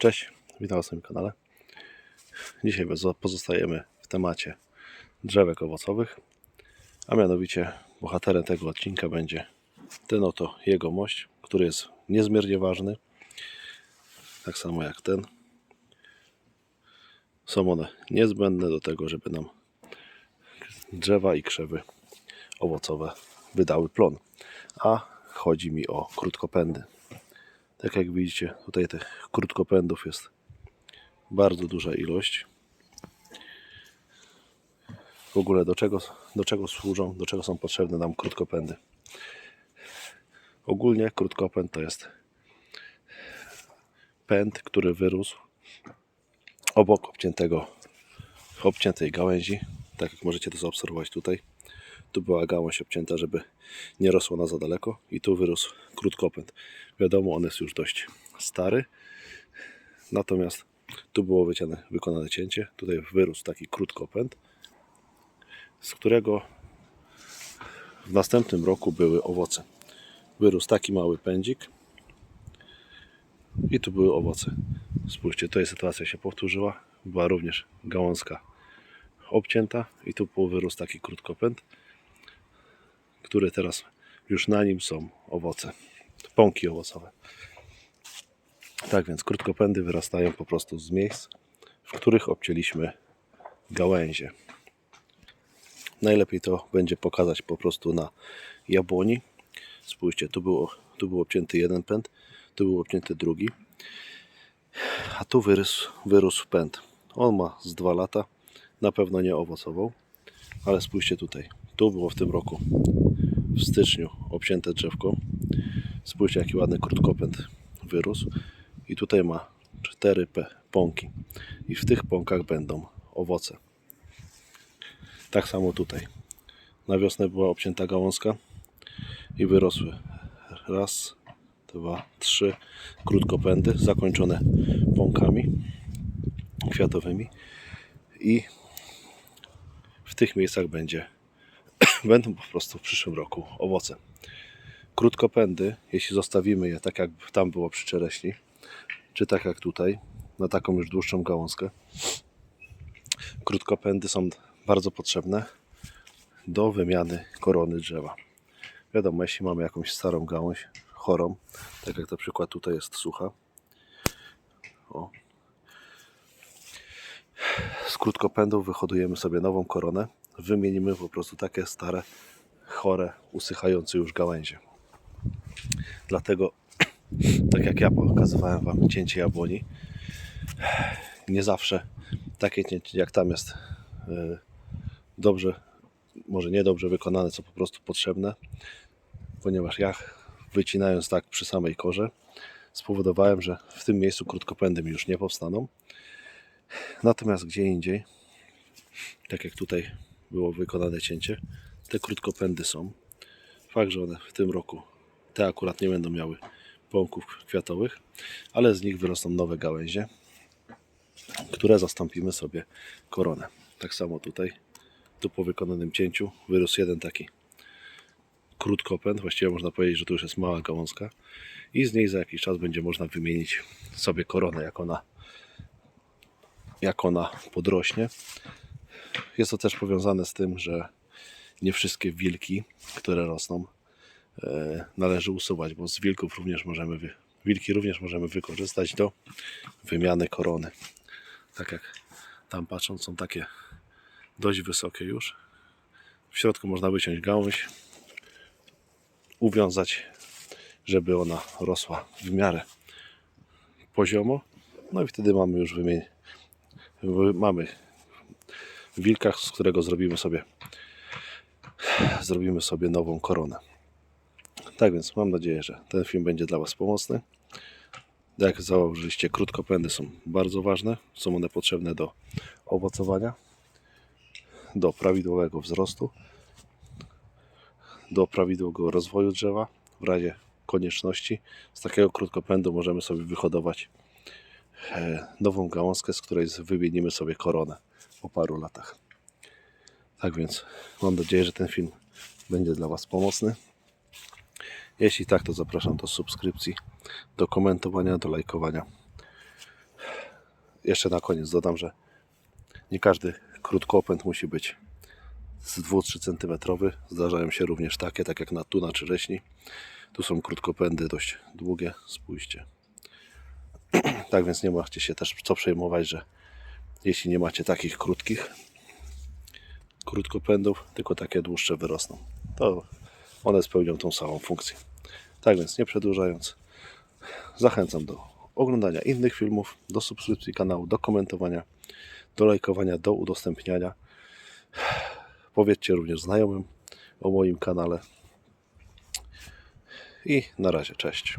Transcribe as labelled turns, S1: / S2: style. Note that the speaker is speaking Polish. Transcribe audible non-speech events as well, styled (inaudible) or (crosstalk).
S1: Cześć, witam na swoim kanale. Dzisiaj pozostajemy w temacie drzewek owocowych, a mianowicie bohaterem tego odcinka będzie ten oto jegomość, który jest niezmiernie ważny, tak samo jak ten. Są one niezbędne do tego, żeby nam drzewa i krzewy owocowe wydały plon, a chodzi mi o krótkopędy. Tak jak widzicie, tutaj tych krótkopędów jest bardzo duża ilość. W ogóle do czego, do czego służą, do czego są potrzebne nam krótkopędy? Ogólnie krótkopęd to jest pęd, który wyrósł obok obciętego, obciętej gałęzi. Tak jak możecie to zaobserwować tutaj. Tu była gałąź obcięta, żeby nie rosła na za daleko i tu wyrósł krótkopęd. Wiadomo, on jest już dość stary, natomiast tu było wyciane, wykonane cięcie. Tutaj wyrósł taki krótkopęd, z którego w następnym roku były owoce. Wyrósł taki mały pędzik i tu były owoce. Spójrzcie, tutaj sytuacja się powtórzyła. Była również gałązka obcięta i tu wyrósł taki krótkopęd które teraz już na nim są owoce, pąki owocowe. Tak więc krótkopędy wyrastają po prostu z miejsc, w których obcięliśmy gałęzie. Najlepiej to będzie pokazać po prostu na jabłoni. Spójrzcie, tu, było, tu był obcięty jeden pęd, tu był obcięty drugi, a tu wyrósł, wyrósł pęd. On ma z dwa lata, na pewno nie owocował, ale spójrzcie tutaj. Tu było w tym roku w styczniu obcięte drzewko. Spójrzcie jaki ładny krótkopęd wyrósł. I tutaj ma cztery p- pąki. I w tych pąkach będą owoce. Tak samo tutaj. Na wiosnę była obcięta gałązka i wyrosły raz, dwa, trzy krótkopędy zakończone pąkami kwiatowymi i w tych miejscach będzie będą po prostu w przyszłym roku. Owoce. Krótkopędy, jeśli zostawimy je tak jak tam było przy czereśni, czy tak jak tutaj, na taką już dłuższą gałązkę, krótkopędy są bardzo potrzebne do wymiany korony drzewa. Wiadomo, jeśli mamy jakąś starą gałąź, chorą, tak jak na przykład tutaj jest sucha, o, z krótkopędów wyhodujemy sobie nową koronę, wymienimy po prostu takie stare, chore, usychające już gałęzie. Dlatego, tak jak ja pokazywałem Wam cięcie jabłoni, nie zawsze takie cięcie jak tam jest e, dobrze, może nie dobrze wykonane, co po prostu potrzebne, ponieważ ja wycinając tak przy samej korze, spowodowałem, że w tym miejscu krótkopędy mi już nie powstaną. Natomiast gdzie indziej, tak jak tutaj było wykonane cięcie, te krótkopędy są. Fakt, że one w tym roku, te akurat nie będą miały pąków kwiatowych, ale z nich wyrosną nowe gałęzie, które zastąpimy sobie koronę. Tak samo tutaj, tu po wykonanym cięciu wyrósł jeden taki krótkopęd, właściwie można powiedzieć, że to już jest mała gałązka i z niej za jakiś czas będzie można wymienić sobie koronę, jak ona jak ona podrośnie. Jest to też powiązane z tym, że nie wszystkie wilki, które rosną, e, należy usuwać, bo z wilków również możemy wilki również możemy wykorzystać do wymiany korony. Tak jak tam patrząc, są takie dość wysokie już. W środku można wyciąć gałąź, uwiązać, żeby ona rosła w miarę poziomo. No i wtedy mamy już wymienić w- mamy wilkach, z którego zrobimy sobie zrobimy sobie nową koronę. Tak więc mam nadzieję, że ten film będzie dla Was pomocny. Jak założyliście, krótkopędy są bardzo ważne. Są one potrzebne do owocowania, do prawidłowego wzrostu, do prawidłowego rozwoju drzewa. W razie konieczności z takiego krótkopędu możemy sobie wyhodować e, nową gałązkę, z której wymienimy sobie koronę po paru latach. Tak więc mam nadzieję, że ten film będzie dla Was pomocny. Jeśli tak, to zapraszam do subskrypcji, do komentowania, do lajkowania. jeszcze na koniec dodam, że nie każdy krótkopęd musi być z 2-3 cm. Zdarzają się również takie, tak jak na tuna czy reśni. Tu są krótkopędy dość długie, spójrzcie. (clears throat) tak więc nie macie się też co przejmować, że jeśli nie macie takich krótkich krótkopędów, tylko takie dłuższe wyrosną. To one spełnią tą samą funkcję. Tak więc nie przedłużając, zachęcam do oglądania innych filmów, do subskrypcji kanału, do komentowania, do lajkowania, do udostępniania. Powiedzcie również znajomym o moim kanale. I na razie, cześć.